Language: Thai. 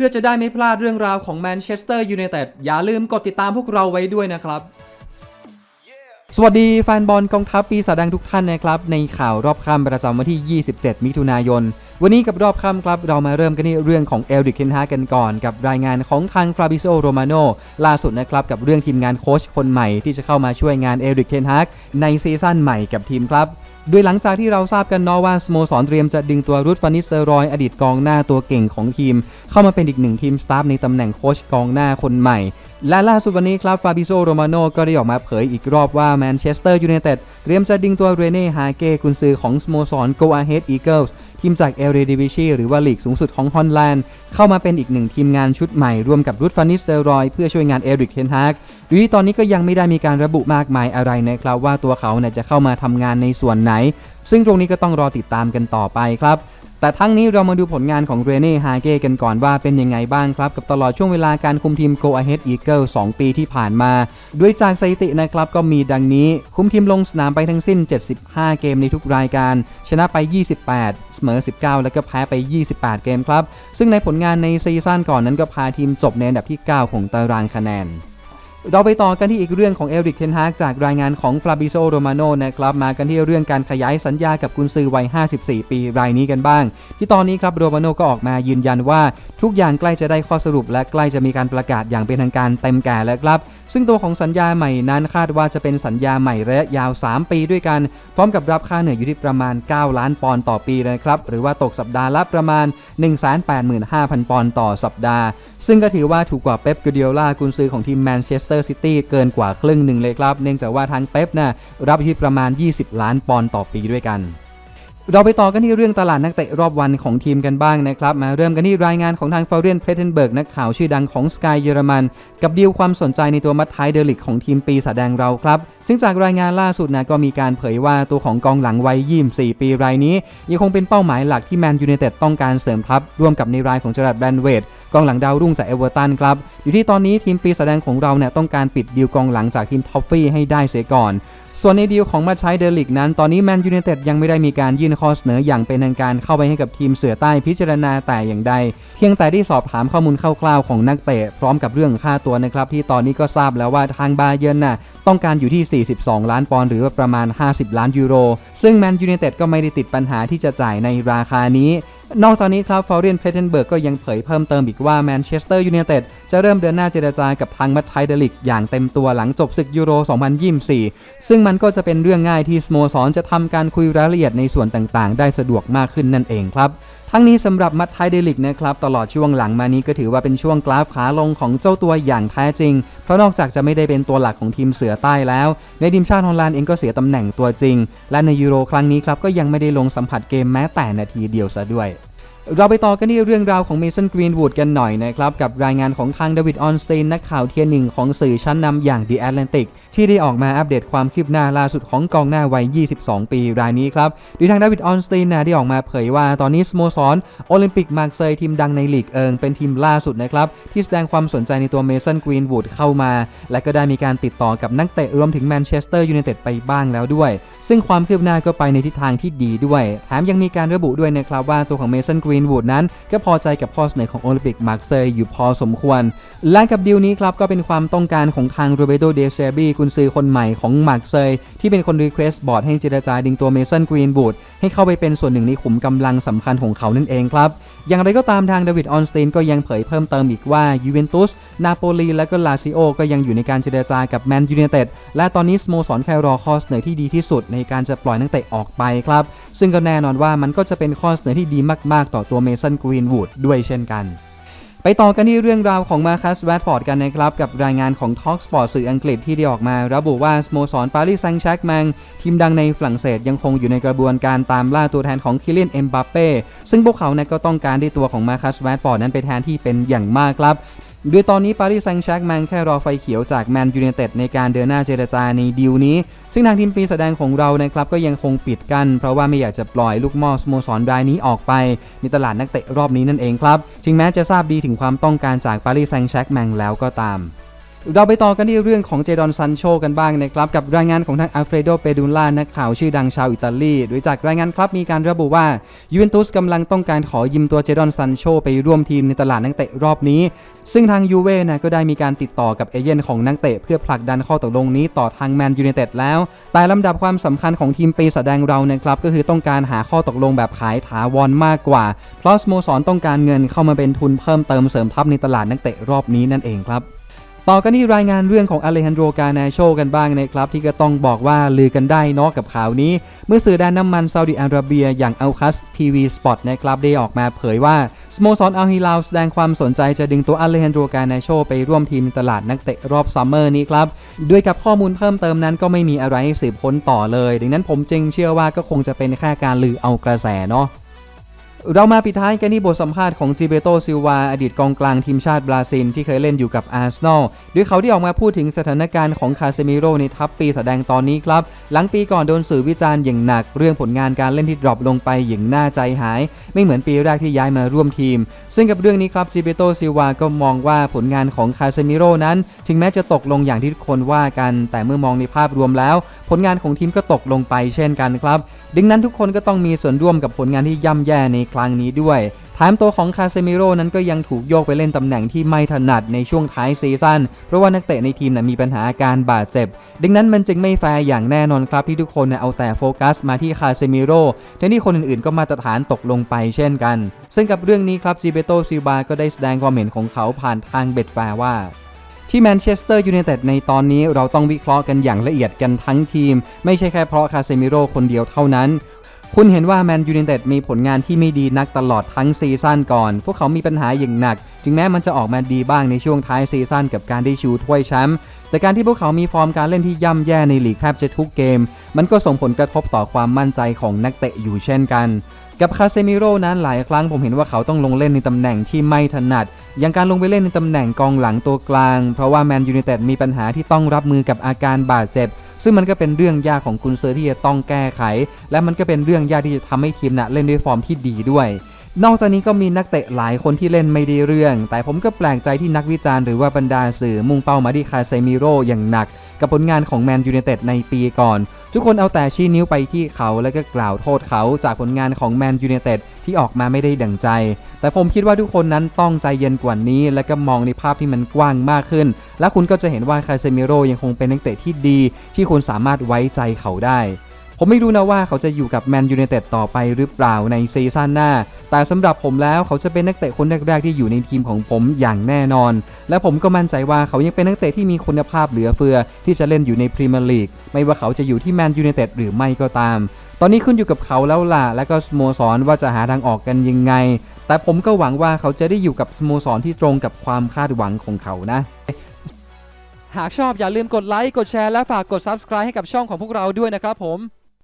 พื่อจะได้ไม่พลาดเรื่องราวของแมนเชสเตอร์ยูไนเต็ดอย่าลืมกดติดตามพวกเราไว้ด้วยนะครับ สวัสดีแฟนบอลกองทัพปีศาจแดงทุกท่านนะครับ ในข่าวรอบค่ำประจำวันที่ 27 มิถุนายน วันนี้กับรอบค่ำครับเรามาเริ่มกันที่เรื่องของเอลริกเคนฮากันก่อน กับรายงานของทางฟราบิโซโรมาโนล่าสุดนะครับกับเรื่องทีมงานโค้ชคนใหม่ที่จะเข้ามาช่วยงานเอลริกเคนฮากในซีซั่นใหม่กับทีมครับ โดยหลังจากที่เราทราบกันนอว่าสโมสรเตรียมจะดึงตัวรุดฟานิสเซอรอย อดีตกองหน้าตัวเก่งของทีม เข้ามาเป็นอีกหนึ่งทีมสตาฟในตำแหน่งโค้ชกองหน้าคนใหม่ และล่าสุดวันนี้ครับฟาบิโซโรมาโนก็ได้ออกมาเผยอีกรอบว่าแมนเชสเตอร์ยูไนเต็ดเตรียมจะดึงตัวเรเน่ฮาเก้กุนซือของสโมสร Go Ahead Eagles ทีมจากเอเรดิวิชีหรือว่าลีกสูงสุดของฮอลแลนด์ เข้ามาเป็นอีกหนึ่งทีมงานชุดใหม่ร่วมกับรุดฟานิสเซอรอยเพื่อช่วยงานเอริกเทนฮากดยที่ตอนนี้ก็ยังไม่ได้มีการระบุมากมายอะไรนะครับว่าตัวเขาเนี่ยจะเข้ามาทำงานในส่วนไหน ซึ่งตรงนี้ก็ต้องรอติดตามกันต่อไปครับ แต่ทั้งนี้เรามาดูผลงานของเรเน่ฮาเก้กันก่อนว่าเป็นยังไงบ้างครับ กับตลอดช่วงเวลาการคุมทีม Go Ahead Eagle 2 ปีที่ผ่านมา ด้วยจากสถิตินะครับก็มีดังนี้ คุมทีมลงสนามไปทั้งสิ้น 75 เกมในทุกรายการ ชนะไป 28 เสมอ 19 แล้วก็แพ้ไป 28 เกมครับ ซึ่งในผลงานในซีซั่นก่อนนั้นก็พาทีมจบในอันดับที่ 9 ของตารางคะแนน เราไปต่อกันที่อีกเรื่องของเอริกเทนฮากจากรายงานของฟลาบิโซโรมาโนนะครับมากันที่เรื่องการขยายสัญญากับกุนซือวัย 54 ปีรายนี้กันบ้าง ที่ตอนนี้ครับโรมาโนก็ออกมายืนยันว่าทุกอย่างใกล้จะได้ข้อสรุป และใกล้จะมีการประกาศอย่างเป็นทางการเต็มแก่แล้วครับ ซึ่งตัวของสัญญาใหม่นั้นคาดว่าจะเป็นสัญญาใหม่ระยะยาว 3 ปีด้วยกัน พร้อมกับรับค่าเหนื่อยอยู่ที่ประมาณ 9 ล้านปอนด์ต่อปีนะครับหรือว่าตกสัปดาห์ละประมาณ 185,000 ปอนด์ต่อสัปดาห์ ซึ่งก็ถือว่าถูกกว่าเป๊ปกูเดียล่ากุนซือของทีมแมนเชสเตอร์ซิตี้เกินกว่าครึ่งหนึ่งเลยครับ เนื่องจากว่าทางเป๊ปน่ะรับอยู่ที่ประมาณ 20 ล้านปอนด์ต่อปีด้วยกัน เราไปต่อกันที่เรื่องตลาดนักเตะรอบวันของทีมกันบ้างนะครับ มาเริ่มกันที่รายงานของทางฟาเรียนเพลเทนเบิร์กนักข่าวชื่อดังของสกายเยอรมัน กับดีลความสนใจในตัวมัดท้ายเดลิกของทีมปีศาจแดงเราครับ ซึ่งจากรายงานล่าสุดนะก็มีการเผยว่าตัวของกองหลังวัย24 ปีรายนี้ ยังคงเป็นเป้าหมายหลักที่แมนยูไนเต็ดต้องการเสริมทัพร่วมกับในรายของเจอร์ดแบรนเวดกองหลังดาวรุ่งจากเอเวอร์ตันครับ อยู่ที่ตอนนี้ทีมปีศาจแดงของเราเนี่ยต้องการปิดดีลกองหลังจากทีมท็อฟฟี่ให้ได้เสียก่อน ส่วนในดีลของมาใช้เดลิกนั้น ตอนนี้แมนยูไนเต็ดยังไม่ได้มีการยื่นข้อเสนออย่างเป็นทางการเข้าไปให้กับทีมเสือใต้พิจารณาแต่อย่างใด เพียงแต่ที่สอบถามข้อมูลคร่าวๆของนักเตะพร้อมกับเรื่องค่าตัวนะครับ ที่ตอนนี้ก็ทราบแล้วว่าทางบาเยิร์นน่ะต้องการอยู่ที่ 42 ล้านปอนด์หรือว่าประมาณ 50 ล้านยูโร ซึ่งแมนยูไนเต็ดก็ไม่ได้ติดปัญหาที่จะจ่ายในราคานี้ นอกจากนี้ครับฟอร์เรียนเพลเทนเบิร์กก็ยังเผยเพิ่มเติมอีกว่าแมนเชสเตอร์ยูไนเต็ดจะเริ่มเดินหน้าเจรจากับทางมัตไทเดลิกอย่างเต็มตัวหลังจบศึกยูโร 2024 ซึ่งมันก็จะเป็นเรื่องง่ายที่สโมสรจะทำการคุยรายละเอียดในส่วนต่างๆ ได้สะดวกมากขึ้นนั่นเองครับ ทั้งนี้สำหรับมัตไทเดลิกนะครับตลอดช่วงหลังมานี้ก็ถือว่าเป็นช่วงกราฟขาลงของเจ้าตัวอย่างแท้จริง เพราะนอกจากจะไม่ได้เป็นตัวหลักของทีมเสือใต้แล้ว ในทีมชาติฮอลแลนด์เองก็เสียตำแหน่งตัวจริง และในยูโรครั้งนี้ครับก็ยังไม่ได้ลงสัมผัสเกมแม้แต่นาทีเดียวซะด้วยเราไปต่อกันที่เรื่องราวของเมสันกรีนวูดกันหน่อยนะครับ กับรายงานของทางเดวิดออนสเตนนักข่าวเทียร์หนึ่งของสื่อชั้นนำอย่าง The Atlantic ที่ได้ออกมาอัปเดตความคืบหน้าล่าสุดของกองหน้าวัย 22 ปีรายนี้ครับโดยทางดาวิดออนสเตนนะได้ออกมาเผยว่าตอนนี้สโมสรโอลิมปิกมาร์เซย์ทีมดังในลีกเอิงเป็นทีมล่าสุดนะครับที่แสดงความสนใจในตัวเมสันกรีนวูดเข้ามา และก็ได้มีการติดต่อกับนักเตะรวมถึงแมนเชสเตอร์ยูไนเต็ดไปบ้างแล้วด้วย ซึ่งความคืบหน้าก็ไปในทิศทางที่ดีด้วยแถมยังมีการระบุด้วยนะครับว่าตัวของเมสันกรีนวูดนั้น ก็พอใจกับข้อเสนอของโอลิมปิกมาร์เซย์อยู่พอสมควร และกับดีลนี้ครับก็เป็นความต้องการของทางโรเบโตเดเซบีกุนซือคนใหม่ของมาร์เซย์ที่เป็นคนรีเควสต์บอร์ดให้เจรจาดึงตัวเมสันกรีนวูดให้เข้าไปเป็นส่วนหนึ่งในขุมกำลังสำคัญของเขานั่นเองครับ อย่างไรก็ตามทางดวิดออนสเตนก็ยังเผยเพิ่มเติมอีกว่ายูเวนตุสนาโปลีและก็ลาซิโอก็ยังอยู่ในการเจรจากับแมนยูไนเต็ดและตอนนี้สโมสรแค่รอข้อเสนอที่ดีที่สุดในการจะปล่อยนักเตะออกไปครับ ซึ่งก็แน่นอนว่ามันก็จะเป็นข้อเสนอที่ดีมาก ๆ ต่อตัวเมสันกรีนวูดด้วยเช่นกัน ไปต่อกันที่เรื่องราวของมาคัสแวดฟอร์ดกันนะครับ กับรายงานของ Talk Sport สื่ออังกฤษที่ได้ออกมา ระบุว่าสโมสรปารีสแซงต์แชร์กแมงทีมดังในฝรั่งเศสยังคงอยู่ในกระบวนการตามล่าตัวแทนของคิเลนเอ็มบัปเป้ซึ่งพวกเขาเนี่ยก็ต้องการได้ตัวของมาคัสแวดฟอร์ดนั้นไปแทนที่เป็นอย่างมากครับ โดยตอนนี้ปารีสแซงต์แชร์กแมงแค่รอไฟเขียวจากแมนยูเนเต็ดในการเดินหน้าเจรจาในดีลนี้ ซึ่งทางทีมปีแสดงของเรานะครับก็ยังคงปิดกั้นเพราะว่าไม่อยากจะปล่อยลูกม่อสโมสรรายนี้ออกไป ในตลาดนักเตะรอบนี้นั่นเองครับ ถึงแม้จะทราบดีถึงความต้องการจากปารีสแซงต์แชร์กแมงแล้วก็ตาม เราไปต่อกันที่เรื่องของเจดอนซันโชกันบ้างนะครับ กับรายงานของทางอัลเฟรโดเปดูล่านักข่าวชื่อดังชาวอิตาลีโดยจากรายงานครับมีการระบุว่ายูเวนตุสกำลังต้องการขอยืมตัวเจดอนซันโชไปร่วมทีมในตลาดนักเตะรอบนี้ ซึ่งทางยูเว่นะก็ได้มีการติดต่อกับเอเย่นของนักเตะเพื่อผลักดันข้อตกลงนี้ต่อทางแมนยูไนเต็ดแล้ว แต่ลำดับความสำคัญของทีมปีศาจแดงเรานะครับก็คือต้องการหาข้อตกลงแบบขายถาวรมากกว่าเพราะสโมสรต้องการเงินเข้ามาเป็นทุนเพิ่มเติมเสริมทัพในตลาดนักเตะรอบนี้นั่นเองครับ ต่อกันที่รายงานเรื่องของอเลฮันโดกานาโชกันบ้างนะครับ ที่ก็ต้องบอกว่าลือกันได้เนอกกับข่าวนี้ เมื่อสื่อด้านน้ำมันซาอุดิอาระเบียอย่างอัลคัสทีวีสปอตนะครับได้ออกมาเผยว่าสโมสรอัลฮิลาลแสดงความสนใจจะดึงตัวอเลฮันโดกานาโชไปร่วมทีมตลาดนักเตะรอบซัมเมอร์นี้ครับ ด้วยกับข้อมูลเพิ่มเติมนั้นก็ไม่มีอะไรให้สืบค้นต่อเลย ดังนั้นผมจึงเชื่อว่าก็คงจะเป็นแค่การลือเอากระแสเนาะ เรามาปิดท้ายกันที่บทสัมภาษณ์ของจิเบโตซิลวา อดีตกองกลางทีมชาติบราซิล ที่เคยเล่นอยู่กับอาร์เซนอลด้วยเขาที่ออกมาพูดถึงสถานการณ์ของคาเซมิโร่ในทัพปีแสดงตอนนี้ครับ หลังปีก่อนโดนสื่อวิจารณ์อย่างหนัก เรื่องผลงานการเล่นที่ดรอปลงไปอย่างน่าใจหาย ไม่เหมือนปีแรกที่ย้ายมาร่วมทีม ซึ่งกับเรื่องนี้ครับจิเบโตซิลวาก็มองว่าผลงานของคาเซมิโร่นั้น ถึงแม้จะตกลงอย่างที่ทุกคนว่ากัน แต่เมื่อมองในภาพรวมแล้ว ผลงานของทีมก็ตกลงไปเช่นกันครับดังนั้นทุกคนก็ต้องมีส่วนร่วมกับผลงานที่ย่ำแย่ในครั้งนี้ด้วยแถมตัวของคาเซมิโร่นั้นก็ยังถูกโยกไปเล่นตำแหน่งที่ไม่ถนัดในช่วงท้ายซีซั่น เพราะว่านักเตะในทีมนะมีปัญหาอาการบาดเจ็บ ดังนั้นมันจึงไม่แฟร์อย่างแน่นอนครับที่ทุกคนนะเอาแต่โฟกัสมาที่คาเซมิโร่แทนที่คนอื่นๆ ก็มาตรฐานตกลงไปเช่นกัน ซึ่งกับเรื่องนี้ครับจิเบโตซิบาก็ได้แสดงความเห็นของเขาผ่านทางเบ็ดแฟร์ว่า ที่แมนเชสเตอร์ยูไนเต็ดในตอนนี้เราต้องวิเคราะห์กันอย่างละเอียดกันทั้งทีม ไม่ใช่แค่เพราะคาเซมิโร่คนเดียวเท่านั้น คุณเห็นว่าแมนยูไนเต็ดมีผลงานที่ไม่ดีนักตลอดทั้งซีซั่นก่อน พวกเขามีปัญหาอย่างหนัก ถึงแม้มันจะออกมาดีบ้างในช่วงท้ายซีซั่นกับการได้ชูถ้วยแชมป์แต่การที่พวกเขามีฟอร์มการเล่นที่ย่ำแย่ในลีกแทบจะทุกเกม มันก็ส่งผลกระทบต่อความมั่นใจของนักเตะอยู่เช่นกัน กับคาเซมิโร่นั้นหลายครั้งผมเห็นว่าเขาต้องลงเล่นในตำแหน่งที่ไม่ถนัด อย่างการลงไปเล่นในตำแหน่งกองหลังตัวกลาง เพราะว่าแมนยูไนเต็ดมีปัญหาที่ต้องรับมือกับอาการบาดเจ็บ ซึ่งมันก็เป็นเรื่องยากของคุณเซอร์ที่จะต้องแก้ไข และมันก็เป็นเรื่องยากที่จะทำให้ทีมน่ะเล่นด้วยฟอร์มที่ดีด้วยนอกจากนี้ก็มีนักเตะหลายคนที่เล่นไม่ได้เรื่อง แต่ผมก็แปลกใจที่นักวิจารณ์หรือว่าบรรดาสื่อมุ่งเป้ามาที่คาเซมิโร่อย่างหนัก กับผลงานของแมนยูเนเต็ดในปีก่อน ทุกคนเอาแต่ชี้นิ้วไปที่เขาแล้วก็กล่าวโทษเขาจากผลงานของแมนยูเนเต็ดที่ออกมาไม่ได้ดั่งใจ แต่ผมคิดว่าทุกคนนั้นต้องใจเย็นกว่านี้ และก็มองในภาพที่มันกว้างมากขึ้น และคุณก็จะเห็นว่าคาเซมิโร่ยังคงเป็นนักเตะที่ดี ที่คุณสามารถไว้ใจเขาได้ ผมไม่รู้นะว่าเขาจะอยู่กับแมนยูไนเต็ดต่อไปหรือเปล่าในซีซั่นหน้า แต่สำหรับผมแล้วเขาจะเป็นนักเตะคนแรกๆที่อยู่ในทีมของผมอย่างแน่นอน และผมก็มั่นใจว่าเขายังเป็นนักเตะที่มีคุณภาพเหลือเฟือ ที่จะเล่นอยู่ในพรีเมียร์ลีกไม่ว่าเขาจะอยู่ที่แมนยูไนเต็ดหรือไม่ก็ตาม ตอนนี้ขึ้นอยู่กับเขาแล้วล่ะและก็สโมสรว่าจะหาทางออกกันยังไง แต่ผมก็หวังว่าเขาจะได้อยู่กับสโมสรที่ตรงกับความคาดหวังของเขานะหากชอบอย่าลืมกดไลค์ กดแชร์ และฝากกด Subscribe ให้กับช่องของพวกเราด้วยนะครับผม